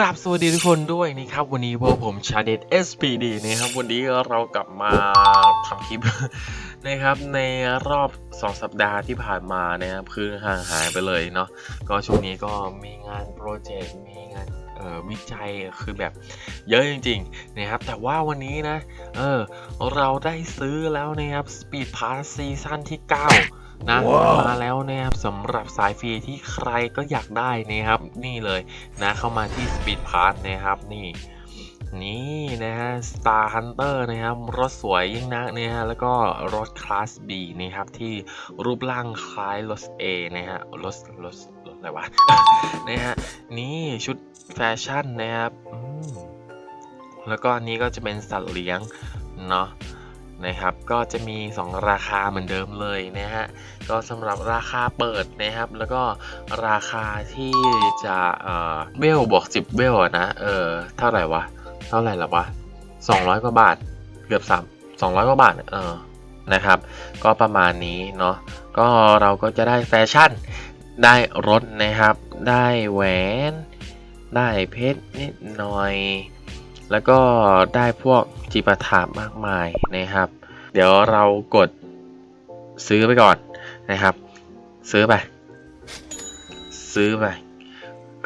ราบสวัสดีทุกคนด้วยนะครับ วันนี้พวกผมชาเดต SPD นะครับ วันนี้เรากลับมาทำคลิปนะครับในรอบ 2 สัปดาห์ที่ผ่านมานะครับคือห่างหายไปเลยเนาะก็ช่วงนี้ก็มีงานโปรเจกต์มีงานเอ่อวิจัยคือแบบเยอะจริงๆนะครับ แต่ว่าวันนี้นะ เออเราได้ซื้อแล้วนะครับ Speed Pass ซีซั่นที่ 9 นะว้าวมาแล้วนะครับสำหรับสายฟรีที่ใครก็อยากได้นะครับ นี่เลยนะเข้ามาที่ Speed Pass นะครับนี่นี่นะฮะ Star Hunter นะครับรถสวยยิ่งนักนะฮะแล้วก็รถคลาส B นะครับที่รูปร่างคล้ายรถ A นะฮะรถรถรถอะไรวะนะฮะนี่ชุดแฟชั่นนะครับอืมแล้วก็อันนี้ก็จะเป็นสัตว์เลี้ยงเนาะ นะครับ ก็จะมี 2 ราคาเหมือนเดิมเลยนะฮะ ก็สำหรับราคาเปิดนะครับ แล้วก็ราคาที่จะเอ่อเวลบวก10 เวลนะ เออ เท่าไหร่วะ เท่าไหร่ละวะ 200 กว่าบาท เกือบ3 200 กว่าบาท เออ นะครับ ก็ประมาณนี้เนาะ ก็เราก็จะได้แฟชั่น ได้รถนะครับ ได้แหวน ได้เพชรนิดหน่อย แล้วก็ได้พวกจิปาถามากมายนะครับ เดี๋ยวเรากดซื้อไปก่อนนะครับ ซื้อไป ซื้อไป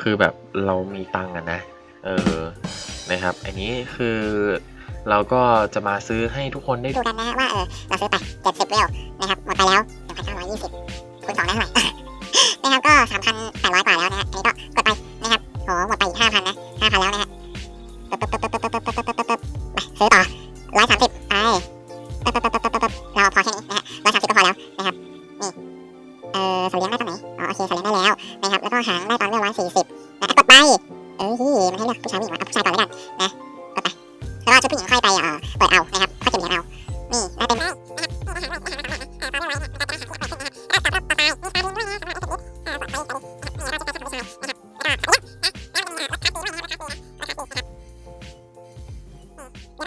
คือแบบเรามีตังค์อะนะ เออ นะครับ อันนี้คือเราก็จะมาซื้อให้ทุกคนได้ดูกันนะฮะว่าเออเราซื้อไป70เวลนะครับหมดไปแล้ว1,920คูณ2ได้เท่าไหร่นะครับก็3,800กว่าแล้วนะฮะอันนี้ก็กดไปนะครับโหหมดไปอีก5,000นนะ5,000แล้วนะฮะ แล้วก็หางได้ตอนเวล140นะกดไป เอ้ยมันให้เลือกผู้ชายผู้หญิงวะเอาผู้ชายก่อนแล้วกันนะกดไปแล้วก็ชุดผู้หญิงค่อยไปเอ่อเปิดเอานะครับค่อยเก็บเหรียญเอานี่ได้เป็น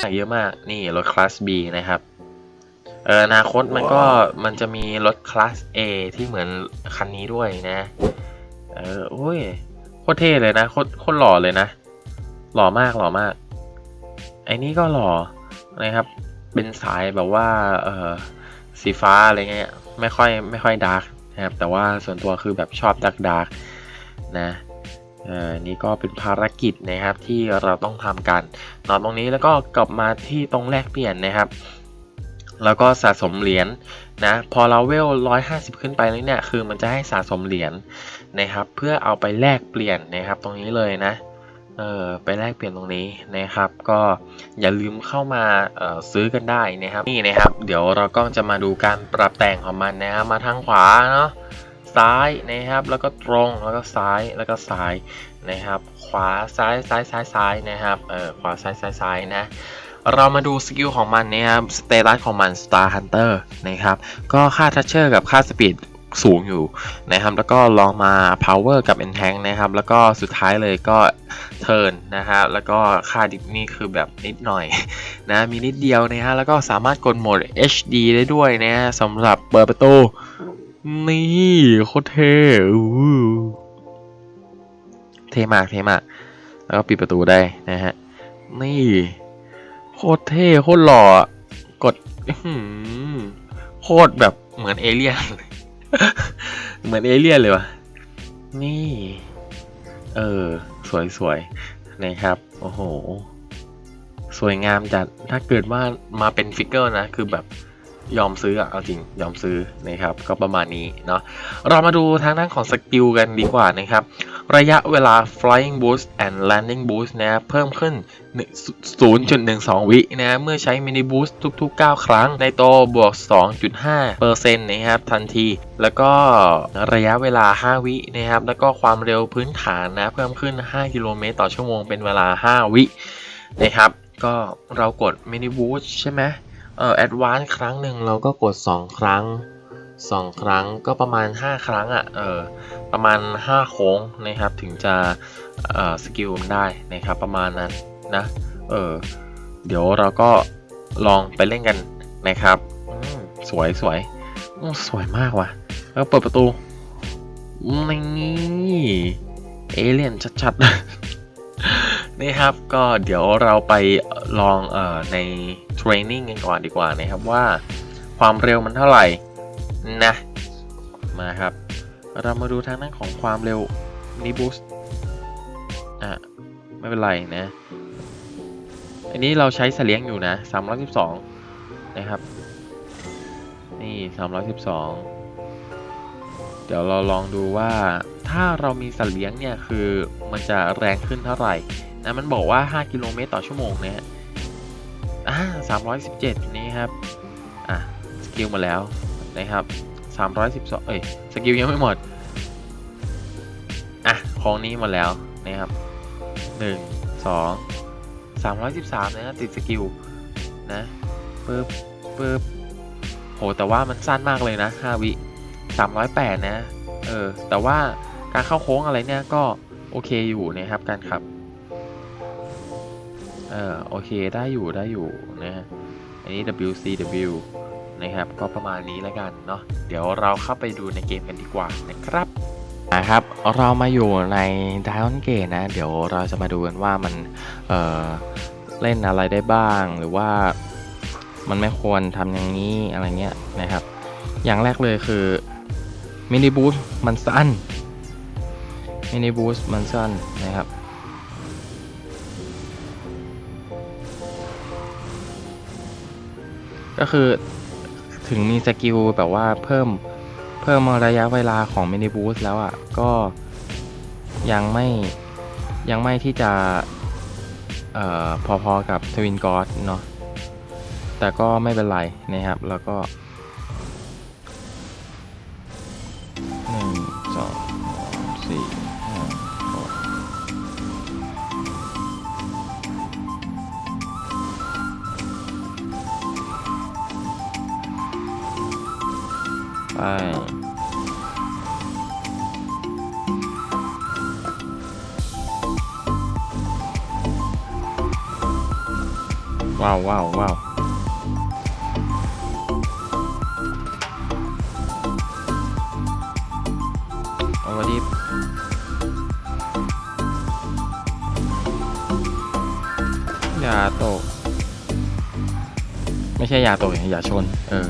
ใส่เยอะมากนี่รถคลาส B นะครับเอออนาคตมันก็มันจะมีรถคลาส A ที่เหมือนคันนี้ด้วยนะ เออโอ้ยโคตรเท่เลยนะโคตรโคตรหล่อเลยนะ หล่อมากหล่อมาก ไอ้นี่ก็หล่อนะครับ เป็นสายแบบว่า เออสีฟ้าอะไรเงี้ย ไม่ค่อยไม่ค่อยดาร์กนะครับ แต่ว่าส่วนตัวคือแบบชอบดาร์กดาร์กนะเออนี่ก็เป็นภารกิจนะครับที่เราต้องทำกันนอนตรงนี้แล้วก็กลับมาที่ตรงแลกเปลี่ยนนะครับ แล้วก็สะสมเหรียญ นะพอเราเวล 150 ขึ้นไปแล้วเนี่ยคือมันจะให้สะสมเหรียญนะครับ เพื่อเอาไปแลกเปลี่ยนนะครับตรงนี้เลยนะเออไปแลกเปลี่ยนตรงนี้นะครับ ก็อย่าลืมเข้ามาออซื้อกันได้นะครับนี่นะครับ เดี๋ยวเราก็จะมาดูการปรับแต่งของมันนะครับมาทางขวาเนาะซ้ายนะครับแล้วก็ตรงแล้วก็ซ้ายแล้วก็ซ้ายนะครับ ขวาซ้ายซ้ายซ้ายซ้ายนะครับเออขวาซ้ายซ้ายซ้ายนะ เรามาดูสกิลของมันนะครับสเตตัสของมัน Star Hunter นะครับ ก็ค่าทัชเชอร์กับค่าสปีดสูงอยู่นะครับแล้วก็ลองมา power กับ e n t a n k นะครับแล้วก็สุดท้ายเลยก็ turn นะครับแล้วก็ค่าดิฟนี่คือแบบนิดหน่อยนะมีนิดเดียวนะฮะแล้วก็สามารถกดโหมด HD ได้ด้วยนะฮะสำหรับเปิดประตูนี่โคตรเท่เท่มากเท่มากแล้วก็ปิดประตูได้นะฮะนี่ คตรเท่โคตรหล่ออะกดอื้อหือโคตรแบบเหมือนเอเลี่ยนเลยเหมือนเอเลี่ยนเลยวะนี่ เออ สวยสวยๆนะครับ โอ้โห สวยงามจัดถ้าเกิดว่ามาเป็นฟิกเกอร์นะ คือแบบ ยอมซื้ออะเอาจริงยอมซื้อนะครับ ก็ประมาณนี้เนาะเรามาดูทางด้านของสกิลกันดีกว่านะครับ ระยะเวลา flying boost and landing boost นะเพิ่มขึ้น 0.12 วินะเมื่อใช้ mini boost ทุก ๆ 9 ครั้งในโตบวก 2.5%นะครับทันที แล้วก็ระยะเวลา 5 วินะครับ แล้วก็ความเร็วพื้นฐานนะ เพิ่มขึ้น 5 กิโลเมตรต่อชั่วโมงเป็นเวลา 5 วินะครับ ก็เรากด mini boost ใช่ไหม เอ่อ advance ครั้งหนึ่งเราก็กด 2 ครั้ง 2 ครั้งก็ประมาณ 5 ครั้งอะ่ะเออประมาณ 5 โค้งนะครับถึงจะเอ่อสกิลได้นะครับประมาณนั้นนะเออเดี๋ยวเราก็ลองไปเล่นกันนะครับสวยสวยอืมสวยมากว่ะแล้วเปิดประตูนี่เอเลี่ยนชัดๆ นี่ครับก็เดี๋ยวเราไปลองเอ่อในเทรนนิ่งกันก่อนดีกว่านะครับว่าความเร็วมันเท่าไหร่นะมาครับ เรามาดูทางด้านของความเร็วนี่บูสต์อะไม่เป็นไรนะ อันนี้เราใช้เสลียงอยู่นะ 312 นะครับ นี่ 312 เดี๋ยวเราลองดูว่าถ้าเรามีเสลียงเนี่ย คือมันจะแรงขึ้นเท่าไหร่ นะมันบอกว่า 5 กิโลเมตรต่อชั่วโมงนะฮะอ่า317นี่ครับ อะสกิลมาแล้วนะครับ312เอ้ยสกิลยังไม่หมด อะของนี้มดแล้วนะครับ1 2 313นะติดสกิลนะปึ๊บปึ๊บโหแต่ว่ามันสั้นมากเลยนะ5วิ308นะ เออ แต่ว่าการเข้าโค้งอะไรเนี่ยก็โอเคอยู่นะครับการขับ เออโอเคได้อยู่ได้อยู่นะฮะอันนี้ WCW นะครับ ก็ประมาณนี้แล้วกันเนาะเดี๋ยวเราเข้าไปดูในเกมกันดีกว่านะครับนะครับเรามาอยู่ใน Diamond Gate นะ เดี๋ยวเราจะมาดูกันว่ามันเออเล่นอะไรได้บ้างหรือว่ามันไม่ควรทำอย่างนี้อะไรเงี้ยนะครับ อย่างแรกเลยคือมินิบูสมันสั้นมินิบูสมันสั้นนะครับ ก็คือถึงมีสกิลแบบว่าเพิ่มเพิ่มระยะเวลาของมินิบูสแล้วอะ่ะ ก็ยังไม่ยังไม่ที่จะเอ่อพอๆกับทวินกอสเนาะแต่ก็ไม่เป็นไรนะครับ แล้วก็ ว้าวว้าวว้าวเอามาดิอย่าตกไม่ใช่อย่าตกอย่าชน เออ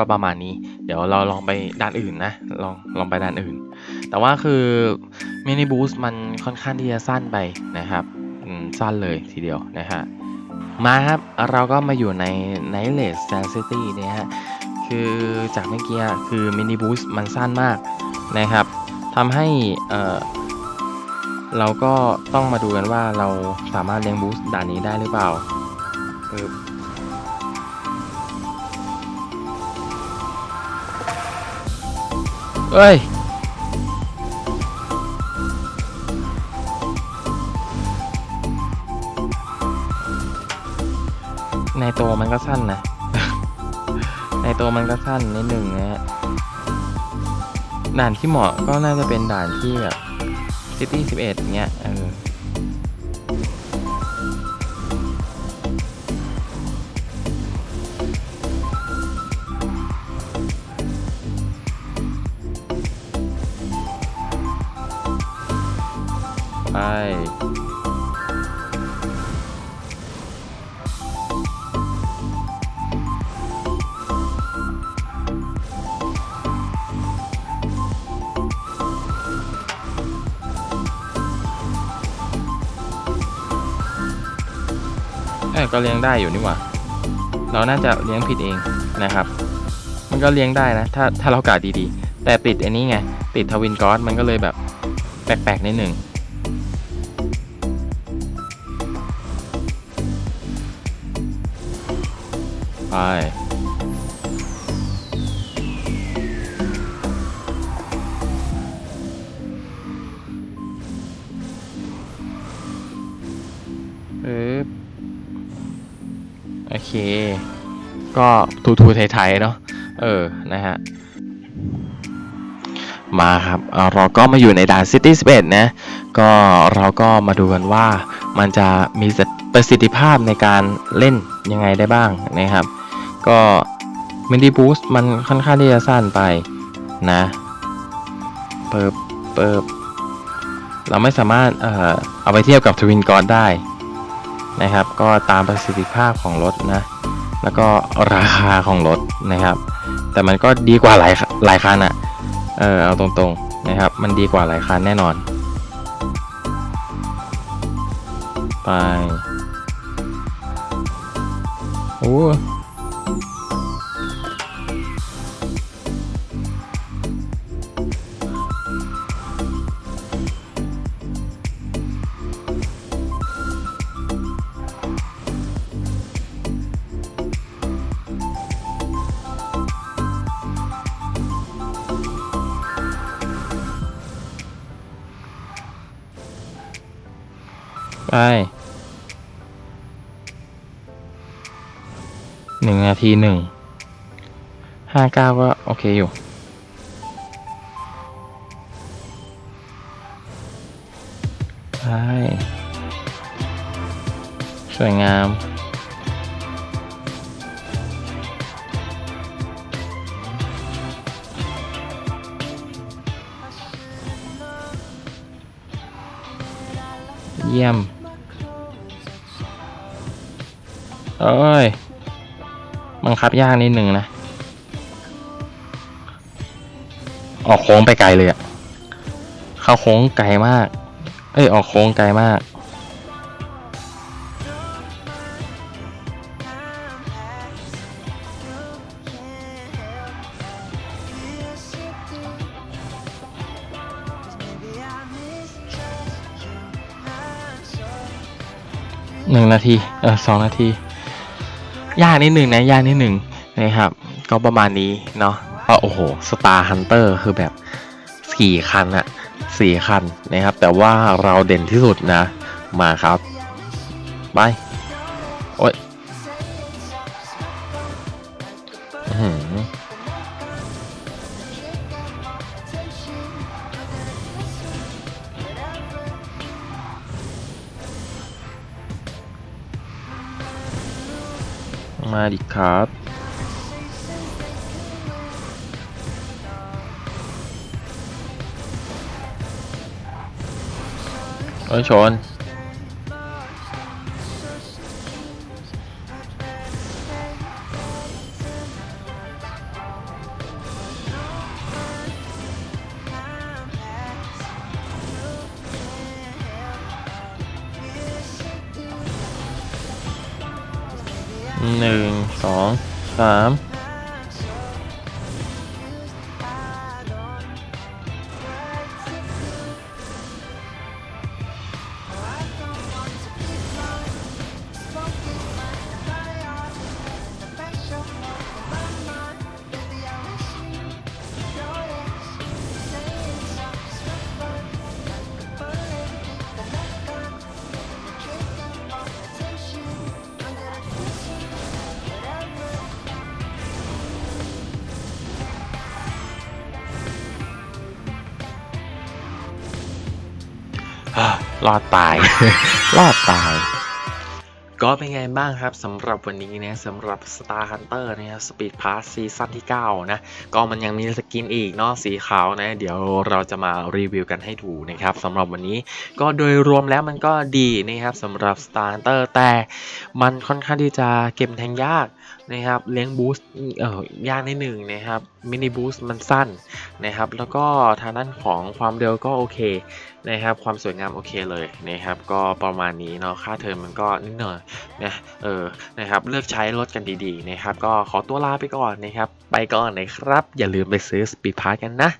ก็ประมาณนี้ เดี๋ยวเราลองไปด้านอื่นนะลองลองไปด้านอื่น แต่ว่าคือมินิบูสมันค่อนข้างที่จะสั้นไปนะครับสั้นเลยทีเดียวนะฮะมาครับเราก็มาอยู่ใน Nightless Sand City เนี่ยฮะคือจากเมื่อกี้คือมินิบูสมันสั้นมากนะครับทำให้เออเราก็ต้องมาดูกันว่าเราสามารถเลี้ยงบูสด่านนี้ได้หรือเปล่า เอ้ย ในตัวมันก็สั้นนะ ในตัวมันก็สั้นนิดหนึ่งนะฮะ ด่านที่เหมาะก็น่าจะเป็นด่านที่แบบซิตี้สิบเงี้ย เอ เออก็เลี้ยงได้อยู่นี่หว่า เราน่าจะเลี้ยงผิดเองนะครับ มันก็เลี้ยงได้นะ ถ้าถ้าเรากาดดีๆ แต่ติดอันนี้ไง ติดทวินกอสมันก็เลยแบบแปลกๆนิดหนึ่ง ไปปึ๊บโอเค ก็ทูทูไทยๆเนาะ เออ นะฮะ มาครับเเราก็มาอยู่ในด่าน City 11นะ ก็เราก็มาดูกันว่ามันจะมีประสิทธิภาพในการเล่นยังไงได้บ้างนะครับ ก็มินิบูสต์มันค่อนข้างที่จะสั้นไปนะเปิบเปิบเราไม่สามารถเอ่อเอาไปเทียบกับทวินกอดได้นะครับ ก็ตามประสิทธิภาพของรถนะ แล้วก็ราคาของรถนะครับ แต่มันก็ดีกว่าหลายหลายคันอะเออเอาตรงๆนะครับ มันดีกว่าหลายคันแน่นอน ไปโอ้ ไปหนึ่งนาทีหนึ่งห้าเก้าก็โอเคอยู่ไปสวยงาม เยี่ยม เอ้ย บังคับยากนิดนึงนะ ออกโค้งไปไกลเลยอะเข้าโค้งไกลมาก เอ้ย ออกโค้งไกลมาก หนึ่งนาที เออสองนาที ยากนิดหนึ่งนะยากนิดหนึ่งนะครับ ก็ประมาณนี้เนาะก็โอ้โหสตาร์ฮันเตอร์คือแบบสี่คันอะสี่คันนะครับ แต่ว่าเราเด่นที่สุดนะ มาครับ ไป มาดิครับ เอ้ยชน หนึ่งสองสาม รอดตาย รอดตาย ก็เป็นไงบ้างครับสำหรับวันนี้นะสำหรับ Star Hunter นะครับ Speed Pass ซีซั่นที่ 9 นะ ก็มันยังมีสกินอีกเนาะสีขาวนะ เดี๋ยวเราจะมารีวิวกันให้ดูนะครับสำหรับวันนี้ก็โดยรวมแล้วมันก็ดีนะครับสำหรับ Star Hunter แต่มันค่อนข้างที่จะเก็บแทงยาก นะครับเลี้ยงบูสต์เออยากนิดหนึ่งนะครับมินิบูสต์มันสั้นนะครับ แล้วก็ทางด้านของความเร็วก็โอเคนะครับ ความสวยงามโอเคเลยนะครับ ก็ประมาณนี้เนาะค่าเทอมมันก็นิดหน่อยนะเออนะครับเลือกใช้รถกันดีๆนะครับ ก็ขอตัวลาไปก่อนนะครับ ไปก่อนนะครับ อย่าลืมไปซื้อสปีดพาร์กันนะ